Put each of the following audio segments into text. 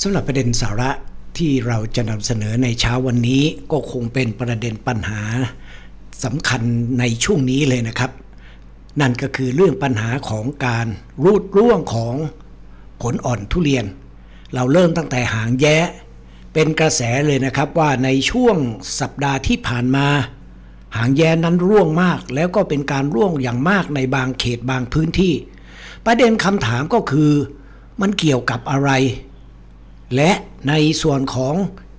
สำหรับประเด็นสาระที่เราจะนำเสนอในเช้าวันนี้ก็คงเป็นประเด็นปัญหาสำคัญในช่วงนี้เลยนะครับ นั่นก็คือเรื่องปัญหาของการรูดร่วงของผลอ่อนทุเรียน เราเริ่มตั้งแต่หางแย้เป็นกระแสเลยนะครับว่าในช่วงสัปดาห์ที่ผ่านมา หางแย้นั้นร่วงมาก แล้วก็เป็นการร่วงอย่างมากในบางเขตบางพื้นที่ ประเด็นคำถามก็คือมันเกี่ยวกับอะไร และในส่วนของ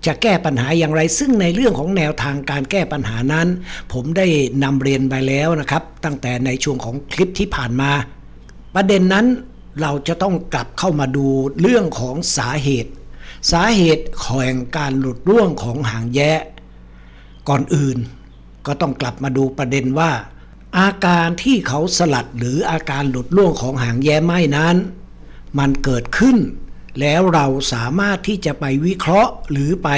จะแก้ปัญหาอย่างไร ซึ่งในเรื่องของแนวทางการแก้ปัญหานั้น ผมได้นำเรียนไปแล้วนะครับ ตั้งแต่ในช่วงของคลิปที่ผ่านมา ประเด็นนั้นเราจะต้องกลับเข้ามาดูเรื่องของสาเหตุ สาเหตุของการหลุดร่วงของหางแย้ก่อนอื่น ก็ต้องกลับมาดูประเด็นว่า อาการที่เขาสลัดหรืออาการหลุดร่วงของหางแย้ไม้นั้น มันเกิดขึ้น แล้วเราสามารถที่จะไปวิเคราะห์หรือไป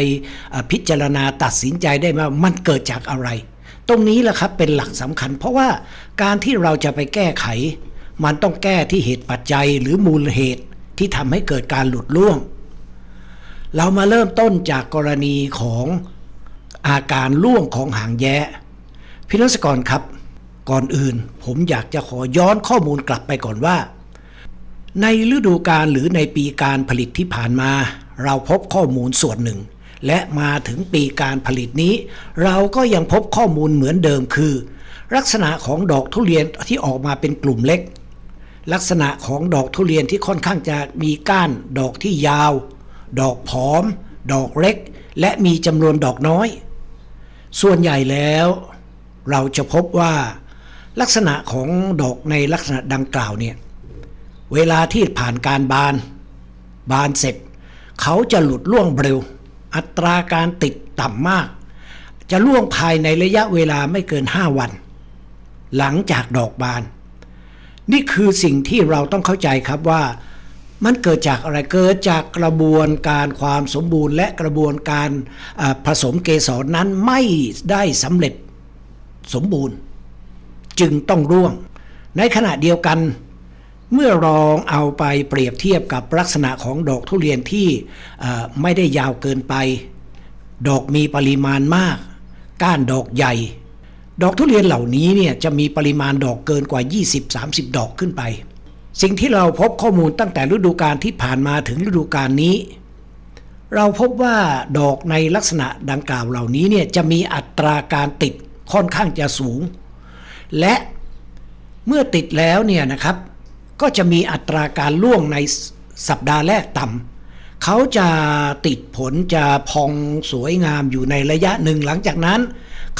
พิจารณาตัดสินใจได้ว่ามันเกิดจากอะไร ตรงนี้แหละครับเป็นหลักสำคัญ เพราะว่าการที่เราจะไปแก้ไข มันต้องแก้ที่เหตุปัจจัยหรือมูลเหตุที่ทำให้เกิดการหลุดร่วง เรามาเริ่มต้นจากกรณีของอาการร่วงของหางแย้พี่นักกรครับ ก่อนอื่นผมอยากจะขอย้อนข้อมูลกลับไปก่อนว่า ในฤดูกาลหรือในปีการผลิตที่ผ่านมา เราพบข้อมูลส่วนหนึ่ง และมาถึงปีการผลิตนี้ เราก็ยังพบข้อมูลเหมือนเดิมคือ ลักษณะของดอกทุเรียนที่ออกมาเป็นกลุ่มเล็ก ลักษณะของดอกทุเรียนที่ค่อนข้างจะมีก้านดอกที่ยาว ดอกผอม ดอกเล็ก และมีจำนวนดอกน้อย ส่วนใหญ่แล้ว เราจะพบว่า ลักษณะของดอกในลักษณะดังกล่าวเนี่ย เวลาที่ผ่านการบาน บานเสร็จ เขาจะหลุดล่วงเร็ว อัตราการติดต่ำมาก จะล่วงภายในระยะเวลาไม่เกิน 5 วัน หลังจากดอกบาน นี่คือสิ่งที่เราต้องเข้าใจครับว่า มันเกิดจากอะไรเกิดจากกระบวนการความสมบูรณ์ และกระบวนการผสมเกสรนั้นไม่ได้สำเร็จสมบูรณ์ จึงต้องร่วง ในขณะเดียวกัน เมื่อลองเอาไปเปรียบเทียบกับลักษณะของดอกทุเรียนที่ไม่ได้ยาวเกินไป ดอกมีปริมาณมาก ก้านดอกใหญ่ ดอกทุเรียนเหล่านี้เนี่ยจะมีปริมาณดอกเกินกว่า 20-30 ดอกขึ้นไป สิ่งที่เราพบข้อมูลตั้งแต่ฤดูกาลที่ผ่านมาถึงฤดูกาลนี้ เราพบว่าดอกในลักษณะดังกล่าวเหล่านี้เนี่ยจะมีอัตราการติดค่อนข้างจะสูง และเมื่อติดแล้วเนี่ยนะครับ ก็จะมีอัตราการล่วงในสัปดาห์แรกต่ำเขาจะติดผลจะพองสวยงามอยู่ในระยะหนึ่งหลังจากนั้น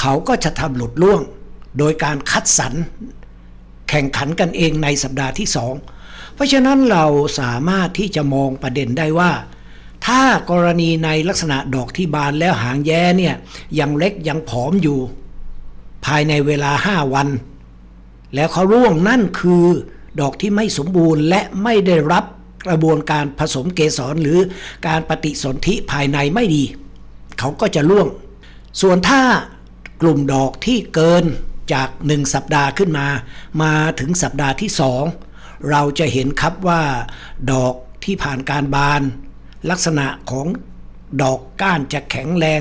เขาก็จะทำหลุดล่วง โดยการคัดสรรแข่งขันกันเองในสัปดาห์ที่สองเพราะฉะนั้นเราสามารถที่จะมองประเด็นได้ว่า ถ้ากรณีในลักษณะดอกที่บานแล้วหางแย้เนี่ยยังเล็กยังผอมอยู่ ภายในเวลา 5 วัน แล้วเขาร่วงนั่นคือ ดอกที่ไม่สมบูรณ์และไม่ได้รับกระบวนการผสมเกสรหรือการปฏิสนธิภายในไม่ดี เขาก็จะร่วง ส่วนถ้ากลุ่มดอกที่เกินจาก 1 สัปดาห์ขึ้นมา มาถึงสัปดาห์ที่ 2 เราจะเห็นครับว่า ดอกที่ผ่านการบาน ลักษณะของ ดอกก้านจะแข็งแรง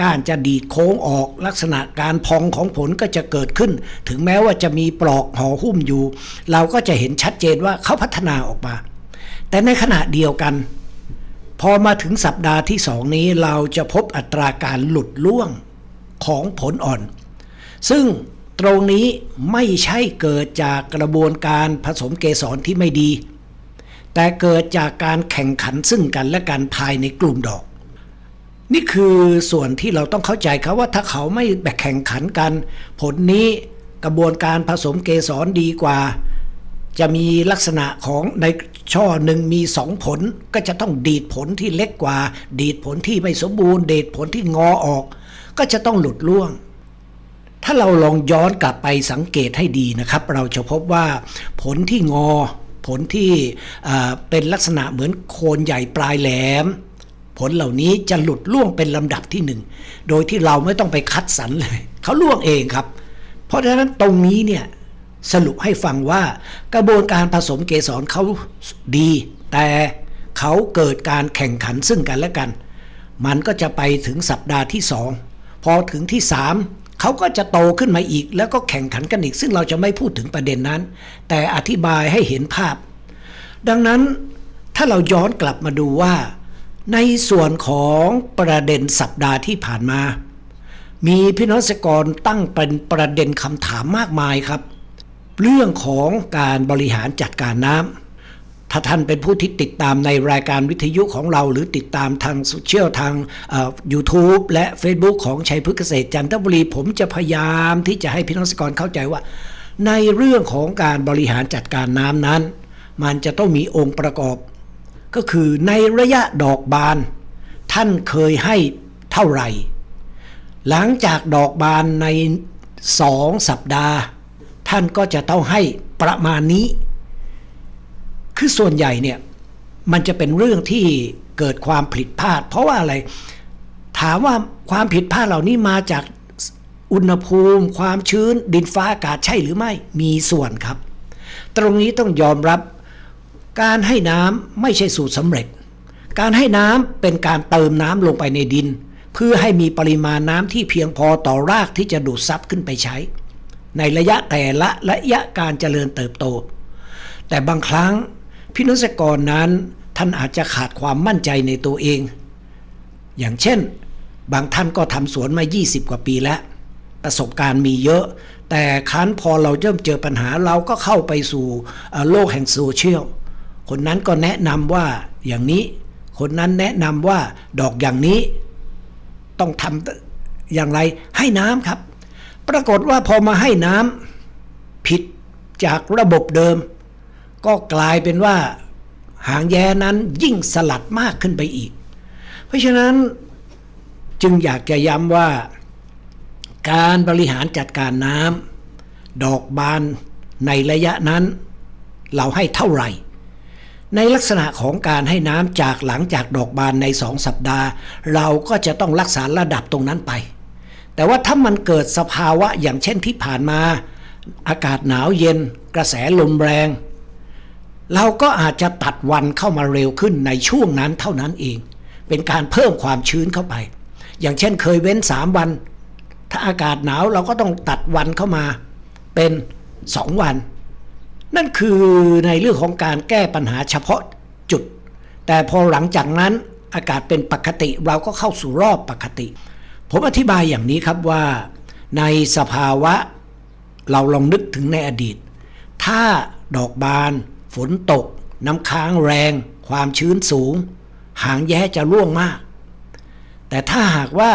ก้านจะดีดโค้งออกลักษณะการพองของผลก็จะเกิดขึ้น ถึงแม้ว่าจะมีปลอกห่อหุ้มอยู่ เราก็จะเห็นชัดเจนว่าเขาพัฒนาออกมา แต่ในขณะเดียวกัน พอมาถึงสัปดาห์ที่สองนี้เราจะพบอัตราการหลุดล่วงของผลอ่อน ซึ่งตรงนี้ไม่ใช่เกิดจากกระบวนการผสมเกสรที่ไม่ดี แต่เกิดจากการแข่งขันซึ่งกันและกันภายในกลุ่มดอก นี่คือส่วนที่เราต้องเข้าใจครับว่าถ้าเขาไม่แบ่งแข่งขันกัน ผลนี้กระบวนการผสมเกสรดีกว่า จะมีลักษณะของในช่อหนึ่งมีสองผลก็จะต้องดีดผลที่เล็กกว่า ดีดผลที่ไม่สมบูรณ์ ดีดผลที่งอออก ก็จะต้องหลุดล่วง ถ้าเราลองย้อนกลับไปสังเกตให้ดีนะครับ เราจะพบว่าผลที่งอ ผลที่เอ่อเป็นลักษณะเหมือนโคนใหญ่ปลายแหลม ผลเหล่านี้จะหลุดล่วงเป็นลำดับที่หนึ่งโดยที่เราไม่ต้องไปคัดสรรเลย เขาล่วงเองครับ เพราะฉะนั้นตรงนี้เนี่ยสรุปให้ฟังว่ากระบวนการผสมเกสรเขาดี แต่เขาเกิดการแข่งขันซึ่งกันและกัน มันก็จะไปถึงสัปดาห์ที่สองพอถึงที่สามเขาก็จะโตขึ้นมาอีก แล้วก็แข่งขันกันอีก ซึ่งเราจะไม่พูดถึงประเด็นนั้น แต่อธิบายให้เห็นภาพ ดังนั้นถ้าเราย้อนกลับมาดูว่า ในส่วนของประเด็นสัปดาห์ที่ผ่านมา มีพี่น้องเกษตรกรตั้งเป็นประเด็นคำถามมากมายครับ เรื่องของการบริหารจัดการน้ำถ้าท่านเป็นผู้ที่ติดตามในรายการวิทยุของเรา หรือติดตามทางโซเชียลทางเอ่อ YouTube และ Facebook ของชัยพฤกษ์เกษตรจันทบุรี ผมจะพยายามที่จะให้พี่น้องเกษตรกรเข้าใจว่า ในเรื่องของการบริหารจัดการน้ำนั้น มันจะต้องมีองค์ประกอบ ก็คือในระยะดอกบาน ท่านเคยให้เท่าไหร่ หลังจากดอกบานในสองสัปดาห์ ท่านก็จะต้องให้ประมาณนี้ คือส่วนใหญ่เนี่ยมันจะเป็นเรื่องที่เกิดความผิดพลาด เพราะว่าอะไร ถามว่าความผิดพลาดเหล่านี้มาจากอุณหภูมิ ความชื้นดินฟ้าอากาศใช่หรือไม่มีส่วนครับ ตรงนี้ต้องยอมรับ การให้น้ำไม่ใช่สูตรสำเร็จ การให้น้ำเป็นการเติมน้ำลงไปในดิน เพื่อให้มีปริมาณน้ำที่เพียงพอต่อรากที่จะดูดซับขึ้นไปใช้ ในระยะแต่ละระยะการเจริญเติบโต แต่บางครั้งพี่นุษกรนั้นท่านอาจจะขาดความมั่นใจในตัวเอง อย่างเช่น บางท่านก็ทำสวนมา 20 กว่าปีแล้ว ประสบการณ์มีเยอะ แต่ครั้นพอเราเริ่มเจอปัญหาเราก็เข้าไปสู่โลกแห่งโซเชียล คนนั้นก็แนะนำว่าอย่างนี้ คนนั้นแนะนำว่าดอกอย่างนี้ ต้องทำอย่างไรให้น้ำครับ ปรากฏว่าพอมาให้น้ำผิดจากระบบเดิม ก็กลายเป็นว่าหางแย้นั้นยิ่งสลัดมากขึ้นไปอีก เพราะฉะนั้นจึงอยากจะย้ำว่า การบริหารจัดการน้ำดอกบานในระยะนั้น เราให้เท่าไหร่ ในลักษณะของการให้น้ำจากหลังจากดอกบานในสองสัปดาห์ เราก็จะต้องรักษาระดับตรงนั้นไป แต่ว่าถ้ามันเกิดสภาวะอย่างเช่นที่ผ่านมา อากาศหนาวเย็น กระแสลมแรง เราก็อาจจะตัดวันเข้ามาเร็วขึ้นในช่วงนั้นเท่านั้นเอง เป็นการเพิ่มความชื้นเข้าไป อย่างเช่นเคยเว้น 3 วัน ถ้าอากาศหนาวเราก็ต้องตัดวันเข้ามาเป็น 2 วัน นั่นคือในเรื่องของการแก้ปัญหาเฉพาะจุด แต่พอหลังจากนั้นอากาศเป็นปกติเราก็เข้าสู่รอบปกติ ผมอธิบายอย่างนี้ครับว่า ในสภาวะเราลองนึกถึงในอดีต ถ้าดอกบาน ฝนตก น้ำค้างแรง ความชื้นสูง หางแย้จะร่วงมาก แต่ถ้าหากว่า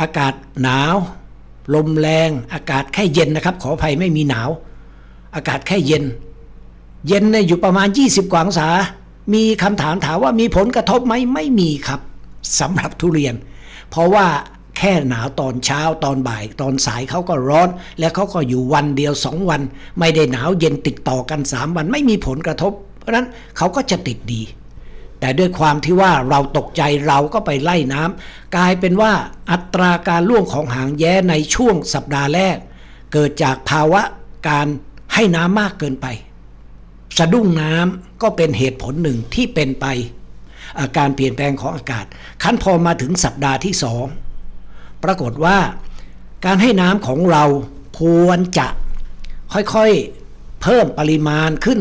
อากาศหนาว ลมแรง อากาศแค่เย็นนะครับ ขออภัยไม่มีหนาว อากาศแค่เย็น เย็นเนี่ยอยู่ประมาณ 20 กว่าองศา มีคำถามถามว่ามีผลกระทบไหมไม่มีครับสำหรับทุเรียน เพราะว่าแค่หนาวตอนเช้าตอนบ่าย ตอนสายเขาก็ร้อน แล้วเขาก็อยู่วันเดียวสองวัน ไม่ได้หนาวเย็นติดต่อกันสามวันไม่มีผลกระทบ เพราะฉะนั้นเขาก็จะติดดี แต่ด้วยความที่ว่าเราตกใจเราก็ไปไล่น้ำกลายเป็นว่าอัตราการล่วงของหางแย้ในช่วงสัปดาห์แรก เกิดจากภาวะการ ให้น้ำมากเกินไป สะดุ้งน้ำก็เป็นเหตุผลหนึ่งที่เป็นไป อาการเปลี่ยนแปลงของอากาศ ขั้นพอมาถึงสัปดาห์ที่สองปรากฏว่า การให้น้ำของเราควรจะค่อยๆเพิ่มปริมาณขึ้น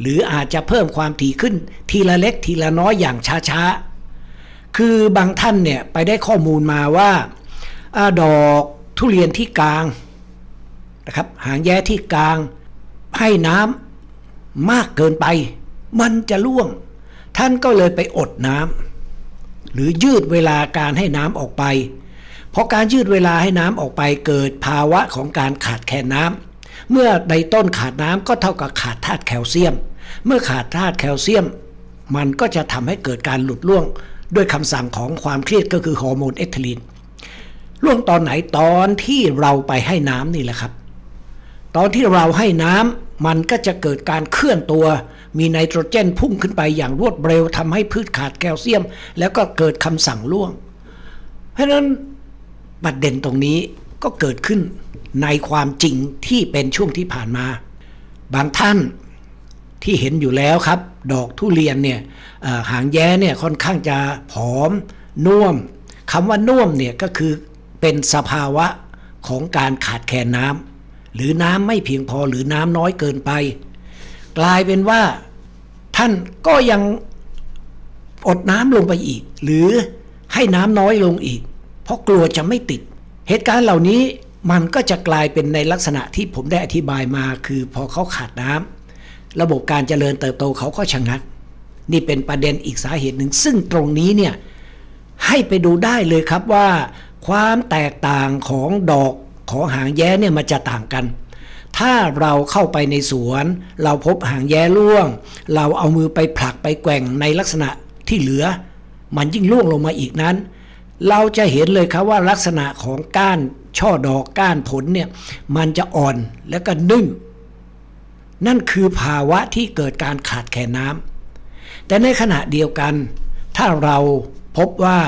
หรืออาจจะเพิ่มความถี่ขึ้น ทีละเล็กทีละน้อยอย่างช้าๆ คือบางท่านเนี่ยไปได้ข้อมูลมาว่าอาดอกทุเรียนที่กลางนะครับหางแย้ที่กลาง ให้น้ำมากเกินไป มันจะร่วง ท่านก็เลยไปอดน้ำหรือยืดเวลาการให้น้ำออกไป เพราะการยืดเวลาให้น้ำออกไปเกิดภาวะของการขาดแคลนน้ำเมื่อในต้นขาดน้ำก็เท่ากับขาดธาตุแคลเซียม เมื่อขาดธาตุแคลเซียม มันก็จะทำให้เกิดการหลุดร่วง ด้วยคำสั่งของความเครียดก็คือฮอร์โมนเอทิลีนร่วงตอนไหนตอนที่เราไปให้น้ำนี่แหละครับ ตอนที่เราให้น้ำมันก็จะเกิดการเคลื่อนตัว มีไนโตรเจนพุ่งขึ้นไปอย่างรวดเร็วทำให้พืชขาดแคลเซียม แล้วก็เกิดคำสั่งร่วง เพราะนั้นประเด็นตรงนี้ก็เกิดขึ้นในความจริงที่เป็นช่วงที่ผ่านมา บางท่านที่เห็นอยู่แล้วครับ ดอกทุเรียนเนี่ยหางแย้เนี่ยค่อนข้างจะผอมน่วมคำว่าน่วมเนี่ยก็คือเป็นสภาวะของการขาดแคลนน้ำ หรือน้ำไม่เพียงพอหรือน้ำน้อยเกินไป กลายเป็นว่าท่านก็ยังอดน้ำลงไปอีก หรือให้น้ำน้อยลงอีก เพราะกลัวจะไม่ติด เหตุการณ์เหล่านี้มันก็จะกลายเป็นในลักษณะที่ผมได้อธิบายมา คือพอเขาขาดน้ำระบบการเจริญเติบโตเขาก็ชะงัก นี่เป็นประเด็นอีกสาเหตุหนึ่ง ซึ่งตรงนี้เนี่ยให้ไปดูได้เลยครับว่า ความแตกต่างของดอก ของหางแย้เนี่ยมันจะต่างกัน ถ้าเราเข้าไปในสวน เราพบหางแย้ร่วง เราเอามือไปผลักไปแกว่งในลักษณะที่เหลือ มันยิ่งร่วงลงมาอีกนั้น เราจะเห็นเลยครับว่าลักษณะของก้านช่อดอกก้านผลเนี่ยมันจะอ่อนแล้วก็นึ่ง นั่นคือภาวะที่เกิดการขาดแคลนน้ำแต่ในขณะเดียวกัน ถ้าเราพบว่า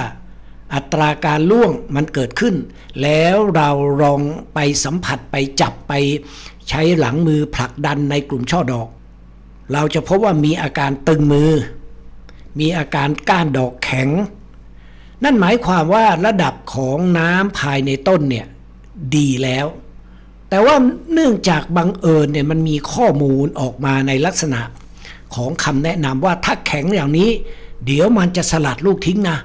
อัตราการล่วงมันเกิดขึ้น แล้วเราลองไปสัมผัสไปจับไปใช้หลังมือผลักดันในกลุ่มช่อดอก เราจะพบว่ามีอาการตึงมือ มีอาการก้านดอกแข็ง นั่นหมายความว่าระดับของน้ำภายในต้นเนี่ยดีแล้ว แต่ว่าเนื่องจากบังเอิญเนี่ยมันมีข้อมูลออกมาในลักษณะของคำแนะนำว่าถ้าแข็งอย่างนี้ เดี๋ยวมันจะสลัดลูกทิ้งนะ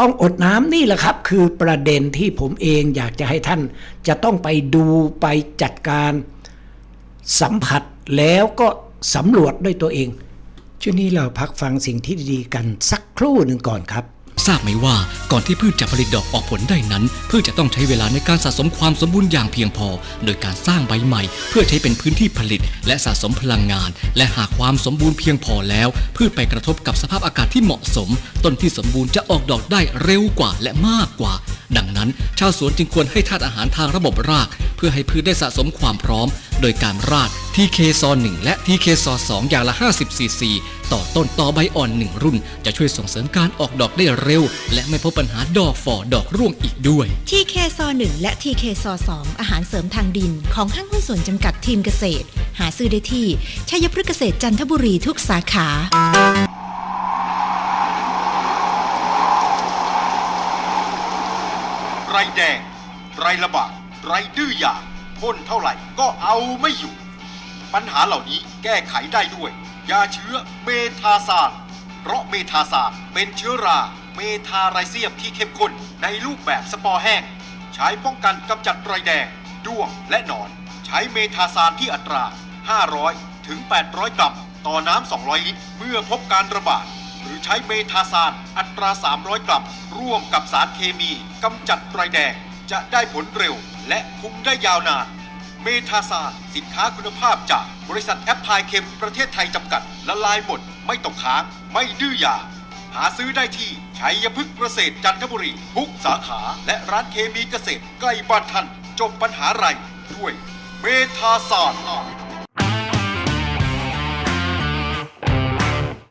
ต้องอดน้ำนี่แหละครับ คือประเด็นที่ผมเองอยากจะให้ท่านจะต้องไปดูไปจัดการสัมผัสแล้วก็สำรวจด้วยตัวเองช่วงนี้เราพักฟังสิ่งที่ดีๆกันสักครู่หนึ่งก่อนครับ ทราบไหมว่าก่อนที่พืชจะผลิตดอกออกผลได้นั้น พืชจะต้องใช้เวลาในการสะสมความสมบูรณ์อย่างเพียงพอ โดยการสร้างใบใหม่ เพื่อใช้เป็นพื้นที่ผลิต และสะสมพลังงาน และหากความสมบูรณ์เพียงพอแล้ว พืชไปกระทบกับสภาพอากาศที่เหมาะสม ต้นที่สมบูรณ์จะออกดอกได้เร็วกว่าและมากกว่า ดังนั้น ชาวสวนจึงควรให้ธาตุอาหารทางระบบราก เพื่อให้พืชได้สะสมความพร้อม โดยการราด TK ซอ1และ TK ซอ2อย่างละ 50ซีซีต่อต้นต่อใบอ่อน 1 รุ่น จะช่วยส่งเสริมการออกดอกได้เร็ว และไม่พบปัญหาดอกฝ่อดอกร่วงอีกด้วย TK ซอ1และ TK ซอ2อาหารเสริมทางดิน ของห้างหุ้นส่วนจำกัดทีมเกษตร หาซื้อได้ที่ชัยพฤกษ์เกษตรจันทบุรีทุกสาขาไรแดงไรระบาดไรดื้อยา พ่นเท่าไหร่ก็เอาไม่อยู่ ปัญหาเหล่านี้แก้ไขได้ด้วย ยาเชื้อเมทาซานเพราะเมทาซานเป็นเชื้อราเมทาไรเซียมที่เข้มข้นในรูปแบบสปอร์แห้ง ใช้ป้องกันกำจัดไรแดง ด้วงและหนอน ใช้เมทาซานที่อัตรา 500 ถึง 800 กรัม ต่อน้ำ 200 ลิตร เมื่อพบการระบาด หรือใช้เมทาซานอัตรา 300 กรัม ร่วมกับสารเคมีกำจัดไรแดง จะได้ผลเร็วและคุมได้ยาวนาน เมทาซาสินค้าคุณภาพจากบริษัทแอปพลายเคมประเทศไทยจำกัดละลายหมด ไม่ตกค้าง ไม่ดื้อยา หาซื้อได้ที่ชัยพฤกษ์เกษตรจันทบุรีทุกสาขาและร้านเคมีเกษตรใกล้บ้านท่าน จบปัญหาไรด้วยเมทาซา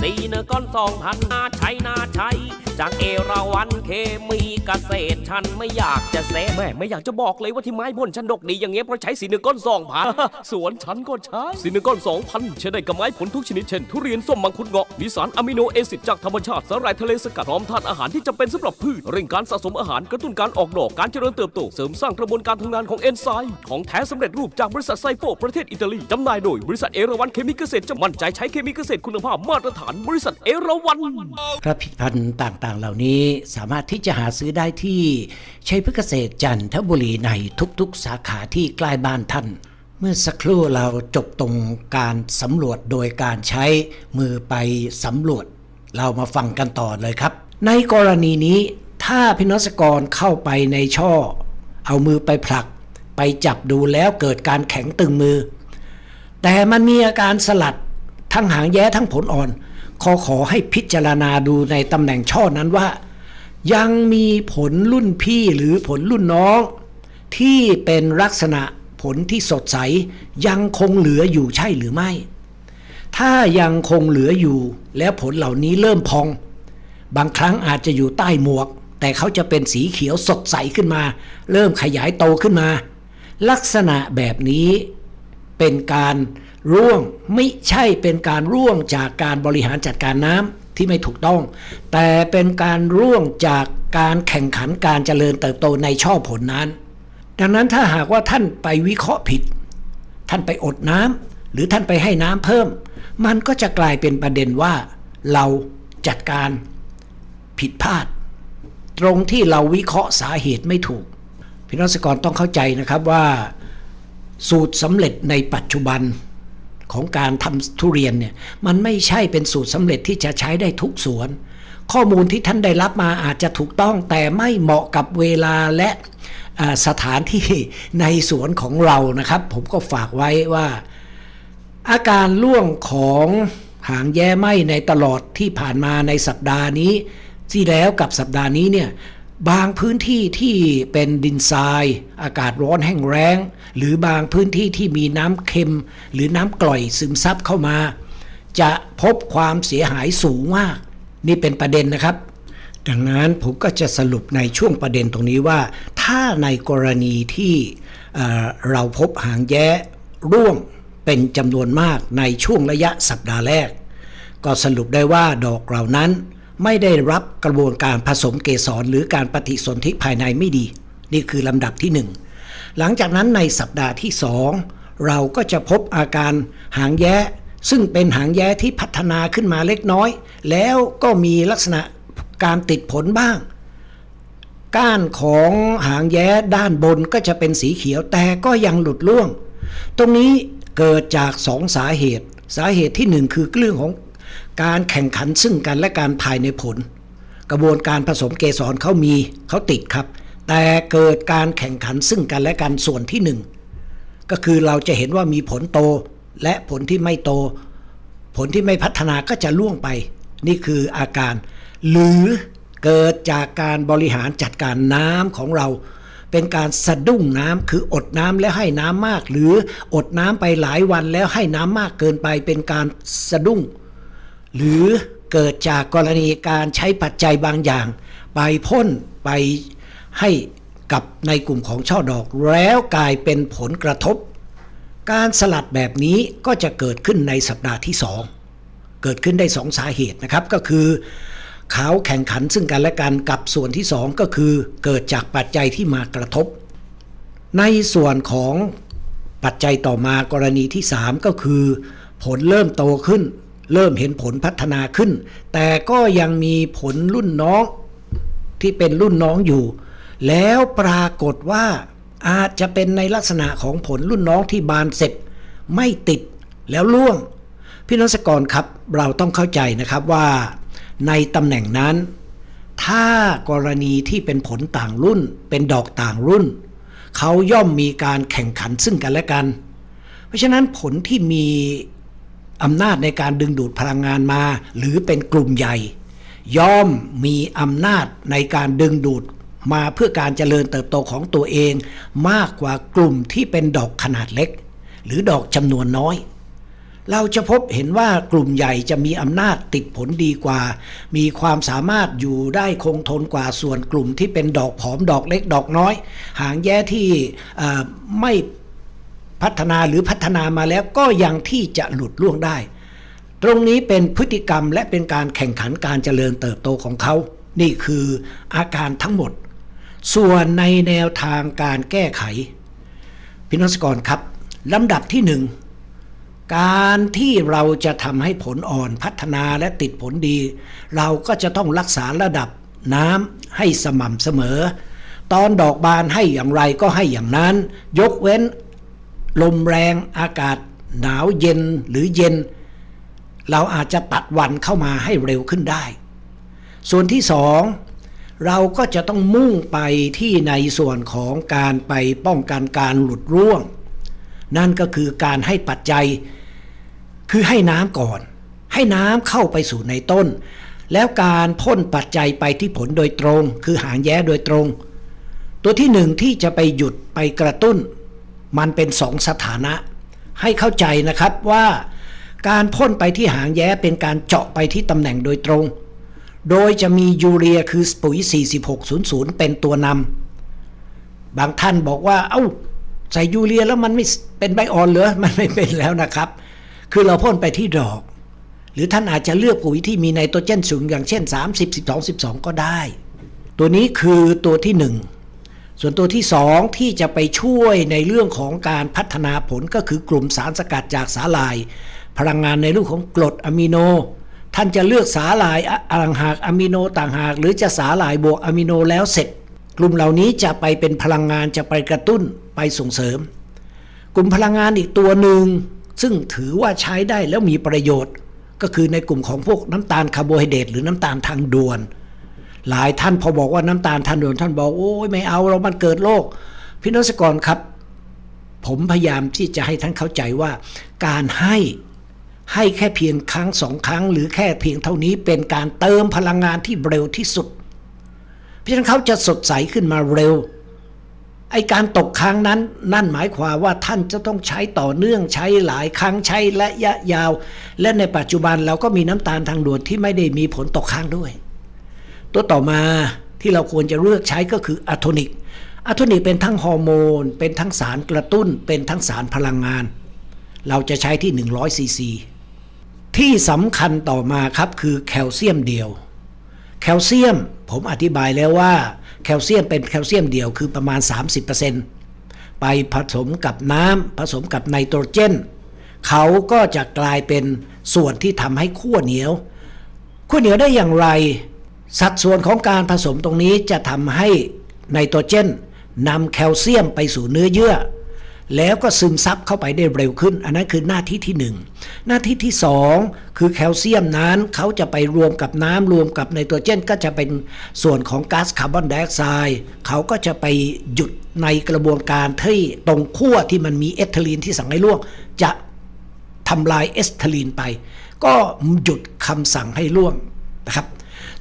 สีเนื้อก้อนสองพันนาใช้นาใช้จากเอราวันเคมีเกษตรฉันไม่อยากจะเซแม่ไม่อยากจะบอกเลยว่าที่ไม้พ่นฉันดกดีอย่างเงี้ยเพราะใช้สีเนื้อก้อนสองพันสวนฉันก็ใช้สีเนื้อก้อนสองพันใช้ได้กับไม้ผลทุกชนิดเช่นทุเรียนส้มมังคุดเงาะมีสารอะมิโนแอซิดจากธรรมชาติสาหร่ายทะเลสกัดพร้อมธาตุอาหารที่จำเป็นสำหรับพืชเร่งการสะสมอาหารกระตุ้นการออกดอกการเจริญเติบโตเสริมสร้างกระบวนการทำงานของเอนไซม์ของแท้สำเร็จรูปจากบริษัทไซโฟประเทศอิตาลีจำหน่ายโดยบริษัทเอราวันเคมีเกษตรจะมั่นใจใช้เคมีเกษตรคุณภาพมาตรฐานบริษัทเอราวันผลิตภัณฑ์ต่างๆ เหล่านี้สามารถที่จะหาซื้อได้ที่ชัยพฤกษเกษตรจันทบุรีในทุกๆ สาขาที่ใกล้บ้านท่าน เมื่อสักครู่เราจบตรงการสำรวจโดยการใช้มือไปสำรวจ เรามาฟังกันต่อเลยครับ ในกรณีนี้ถ้าพินักกรเข้าไปในช่อ เอามือไปผลัก ไปจับดูแล้วเกิดการแข็งตึงมือ แต่มันมีอาการสลัดทั้งหางแย้ทั้งผลอ่อน ขอขอให้พิจารณาดูในตำแหน่งช่อนั้นว่า ยังมีผลรุ่นพี่หรือผลรุ่นน้อง ที่เป็นลักษณะผลที่สดใส ยังคงเหลืออยู่ใช่หรือไม่ ถ้ายังคงเหลืออยู่แล้วผลเหล่านี้เริ่มพอง บางครั้งอาจจะอยู่ใต้หมวก แต่เขาจะเป็นสีเขียวสดใสขึ้นมา เริ่มขยายโตขึ้นมา ลักษณะแบบนี้ เป็นการร่วงไม่ใช่เป็นการร่วงจากการบริหารจัดการน้ำที่ไม่ถูกต้อง แต่เป็นการร่วงจากการแข่งขันการเจริญเติบโตในช่อผลนั้น ดังนั้นถ้าหากว่าท่านไปวิเคราะห์ผิด ท่านไปอดน้ำหรือท่านไปให้น้ำเพิ่ม มันก็จะกลายเป็นประเด็นว่า เราจัดการผิดพลาด ตรงที่เราวิเคราะห์สาเหตุไม่ถูกพี่น้องเกษตรกรต้องเข้าใจนะครับว่า สูตรสำเร็จในปัจจุบันของการทำทุเรียนเนี่ยมันไม่ใช่เป็นสูตรสำเร็จที่จะใช้ได้ทุกสวน ข้อมูลที่ท่านได้รับมาอาจจะถูกต้องแต่ไม่เหมาะกับเวลาและสถานที่ในสวนของเรานะครับ ผมก็ฝากไว้ว่า อาการร่วงของหางแย้ไหมในตลอดที่ผ่านมาในสัปดาห์นี้ที่แล้วกับสัปดาห์นี้เนี่ย บางพื้นที่ที่เป็นดินทราย อากาศร้อนแห้งแล้งหรือบางพื้นที่ที่มีน้ำเค็ม หรือน้ำกร่อยซึมซับเข้ามา จะพบความเสียหายสูงมาก นี่เป็นประเด็นนะครับ ดังนั้นผมก็จะสรุปในช่วงประเด็นตรงนี้ว่า ถ้าในกรณีที่เเราพบหางแย้ร่วงเป็นจำนวนมากในช่วงระยะสัปดาห์แรก ก็สรุปได้ว่าดอกเหล่านั้น ไม่ได้รับกระบวนการผสมเกสรหรือการปฏิสนธิภายในไม่ดี นี่คือลำดับที่หนึ่งหลังจากนั้นในสัปดาห์ที่สองเราก็จะพบอาการหางแย้ซึ่งเป็นหางแย้ที่พัฒนาขึ้นมาเล็กน้อย แล้วก็มีลักษณะการติดผลบ้าง ก้านของหางแย้ด้านบนก็จะเป็นสีเขียวแต่ก็ยังหลุดร่วง ตรงนี้เกิดจากสองสาเหตุ สาเหตุที่หนึ่งคือเรื่องของ การแข่งขันซึ่งกันและการภายในผล กระบวนการผสมเกสรเขามีเขาติดครับ แต่เกิดการแข่งขันซึ่งกันและกันส่วนที่หนึ่งก็คือเราจะเห็นว่ามีผลโตและผลที่ไม่โต ผลที่ไม่พัฒนาก็จะล่วงไป นี่คืออาการ หรือเกิดจากการบริหารจัดการน้ำของเรา เป็นการสะดุ้งน้ำคืออดน้ำแล้วให้น้ำมาก หรืออดน้ำไปหลายวันแล้วให้น้ำมากเกินไปเป็นการสะดุ้ง หรือเกิดจากกรณีการใช้ปัจจัยบางอย่าง ไปพ่นไปให้กับในกลุ่มของช่อดอก แล้วกลายเป็นผลกระทบ การสลัดแบบนี้ก็จะเกิดขึ้นในสัปดาห์ที่สองเกิดขึ้นได้สองสาเหตุนะครับก็คือเขาแข่งขันซึ่งกันและกันกับส่วนที่สองก็คือเกิดจากปัจจัยที่มากระทบ ในส่วนของปัจจัยต่อมากรณีที่ 3 ก็คือ ผลเริ่มโตขึ้น เริ่มเห็นผลพัฒนาขึ้น แต่ก็ยังมีผลรุ่นน้องที่เป็นรุ่นน้องอยู่ แล้วปรากฏว่าอาจจะเป็นในลักษณะของผลรุ่นน้องที่บานเสร็จ ไม่ติดแล้วล่วง พี่น้องสกรครับเราต้องเข้าใจนะครับว่า ในตำแหน่งนั้น ถ้ากรณีที่เป็นผลต่างรุ่น เป็นดอกต่างรุ่น เขาย่อมมีการแข่งขันซึ่งกันและกัน เพราะฉะนั้นผลที่มี อำนาจในการดึงดูดพลังงานมา หรือเป็นกลุ่มใหญ่ ย่อมมีอำนาจในการดึงดูดมาเพื่อการเจริญเติบโตของตัวเอง มากกว่ากลุ่มที่เป็นดอกขนาดเล็ก หรือดอกจำนวนน้อย เราจะพบเห็นว่ากลุ่มใหญ่จะมีอำนาจติดผลดีกว่า มีความสามารถอยู่ได้คงทนกว่าส่วนกลุ่มที่เป็นดอกผอมดอกเล็กดอกน้อย หางแย่ที่ไม่ พัฒนาหรือพัฒนามาแล้วก็ยังที่จะหลุดล่วงได้ ตรงนี้เป็นพฤติกรรมและเป็นการแข่งขันการเจริญเติบโตของเขา นี่คืออาการทั้งหมด ส่วนในแนวทางการแก้ไขพี่น้องสกรครับลำดับที่หนึ่งการที่เราจะทำให้ผลอ่อนพัฒนาและติดผลดี เราก็จะต้องรักษาระดับน้ำให้สม่ำเสมอ ตอนดอกบานให้อย่างไรก็ให้อย่างนั้น ยกเว้น ลมแรงอากาศหนาวเย็นหรือเย็น เราอาจจะตัดวันเข้ามาให้เร็วขึ้นได้ ส่วนที่สองเราก็จะต้องมุ่งไปที่ในส่วนของการไปป้องกันการหลุดร่วง นั่นก็คือการให้ปัจจัย คือให้น้ำก่อน ให้น้ำเข้าไปสู่ในต้น แล้วการพ่นปัจจัยไปที่ผลโดยตรง คือหางแย้โดยตรง ตัวที่หนึ่งที่จะไปหยุดไปกระตุ้น มันเป็นสองสถานะ ให้เข้าใจนะครับว่าการพ่นไปที่หางแย้เป็นการเจาะไปที่ตำแหน่งโดยตรง โดยจะมียูเรียคือปุ๋ย 4600 เป็นตัวนำ บางท่านบอกว่า เอ้า ใส่ยูเรียแล้วมันไม่เป็นใบอ่อนเหรอ มันไม่เป็นแล้วนะครับ คือเราพ่นไปที่ดอก หรือท่านอาจจะเลือกปุ๋ยที่มีไนโตรเจนสูงอย่างเช่น 30 12 12 ก็ได้ ตัวนี้คือตัวที่หนึ่ง ส่วนตัวที่สองที่จะไปช่วยในเรื่องของการพัฒนาผลก็คือกลุ่มสารสกัดจากสาหร่าย พลังงานในรูปของกรดอะมิโน ท่านจะเลือกสาหร่ายอะต่างหากอะมิโนต่างหาก หรือจะสาหร่ายบวกอะมิโนแล้วเสร็จ กลุ่มเหล่านี้จะไปเป็นพลังงานจะไปกระตุ้นไปส่งเสริม กลุ่มพลังงานอีกตัวหนึ่งซึ่งถือว่าใช้ได้แล้วมีประโยชน์ ก็คือในกลุ่มของพวกน้ำตาลคาร์โบไฮเดรตหรือน้ำตาลทางด่วน หลายท่านพอบอกว่าน้ำตาลทางด่วนท่านบอกโอ้ยไม่เอาเรามันเกิดโรคพี่นศกรครับ ผมพยายามที่จะให้ท่านเข้าใจว่า การให้ให้แค่เพียงครั้งสองครั้ง หรือแค่เพียงเท่านี้เป็นการเติมพลังงานที่เร็วที่สุด เพราะฉะนั้นเขาจะสดใสขึ้นมาเร็วไอการตกค้างนั้นนั่นหมายความว่าท่านจะต้องใช้ต่อเนื่องใช้หลายครั้งใช้ระยะยาว และในปัจจุบันเราก็มีน้ำตาลทางด่วนที่ไม่ได้มีผลตกค้างด้วย ตัวต่อมาที่เราควรจะเลือกใช้ก็คืออะโทนิกอะโทนิกเป็นทั้งฮอร์โมน เป็นทั้งสารกระตุ้น เป็นทั้งสารพลังงาน เราจะใช้ที่ 100ซีซีที่สำคัญต่อมาครับคือแคลเซียมเดียว แคลเซียมผมอธิบายแล้วว่า แคลเซียมเป็นแคลเซียมเดียวคือประมาณ 30%ไปผสมกับน้ำผสมกับไนโตรเจน เขาก็จะกลายเป็นส่วนที่ทำให้ขั้วเหนียวขั้วเหนียวได้อย่างไร สัดส่วนของการผสมตรงนี้จะทำให้ไนโตรเจนนำแคลเซียมไปสู่เนื้อเยื่อ แล้วก็ซึมซับเข้าไปได้เร็วขึ้น อันนั้นคือหน้าที่ที่หนึ่งหน้าที่ที่สองคือแคลเซียมนั้นเขาจะไปรวมกับน้ำรวมกับไนโตรเจน ก็จะเป็นส่วนของก๊าซคาร์บอนไดออกไซด์เขาก็จะไปหยุดในกระบวนการที่ตรงขั้วที่มันมีเอทิลีนที่สั่งให้ลวงจะทำลายเอสเทลีนไป ก็หยุดคำสั่งให้ล่วงนะครับ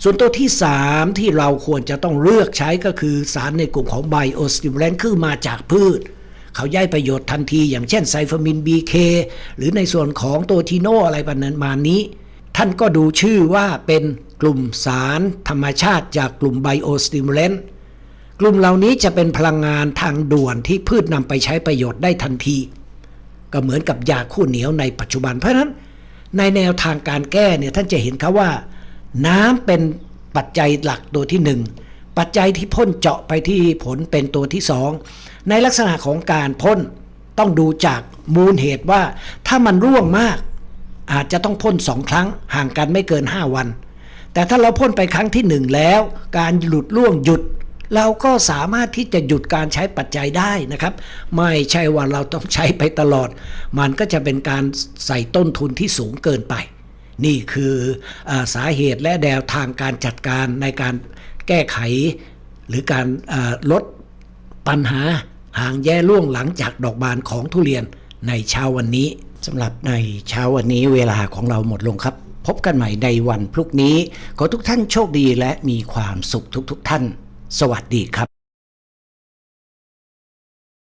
ส่วนตัวที่ 3 ที่เราควรจะต้องเลือกใช้ก็คือสารในกลุ่มของไบโอสติมูแลนคือมาจากพืช เขาย่อยประโยชน์ทันที อย่างเช่นไซฟามิน BK หรือในส่วนของตัวทีโนอะไรประมาณนี้ ท่านก็ดูชื่อว่าเป็นกลุ่มสารธรรมชาติจากกลุ่มไบโอสติมูเลนกลุ่มเหล่านี้จะเป็นพลังงานทางด่วนที่พืชนำไปใช้ประโยชน์ได้ทันที ก็เหมือนกับยาคู่เหนียวในปัจจุบันเพราะนั้น ในแนวทางการแก้เนี่ยท่านจะเห็นครับว่า น้ำเป็นปัจจัยหลักตัวที่หนึ่งปัจจัยที่พ่นเจาะไปที่ผลเป็นตัวที่สองในลักษณะของการพ่นต้องดูจากมูลเหตุว่า ถ้ามันร่วงมาก อาจจะต้องพ่นสองครั้งห่างกันไม่เกิน 5 วัน แต่ถ้าเราพ่นไปครั้งที่หนึ่งแล้ว การหลุดร่วงหยุด เราก็สามารถที่จะหยุดการใช้ปัจจัยได้นะครับ ไม่ใช่ว่าเราต้องใช้ไปตลอด มันก็จะเป็นการใส่ต้นทุนที่สูงเกินไป นี่คืออสาเหตุและแนวทางการจัดการในการแก้ไข หรือการลดปัญหาห่างแย่ล่วงหลังจากดอกบานของทุเรียนในเช้าวันนี้สำหรับในเช้าวันนี้เวลาของเราหมดลงครับ พบกันใหม่ในวันพรุ่งนี้ ขอทุกท่านโชคดีและมีความสุขทุกๆทท่าน สวัสดีครับ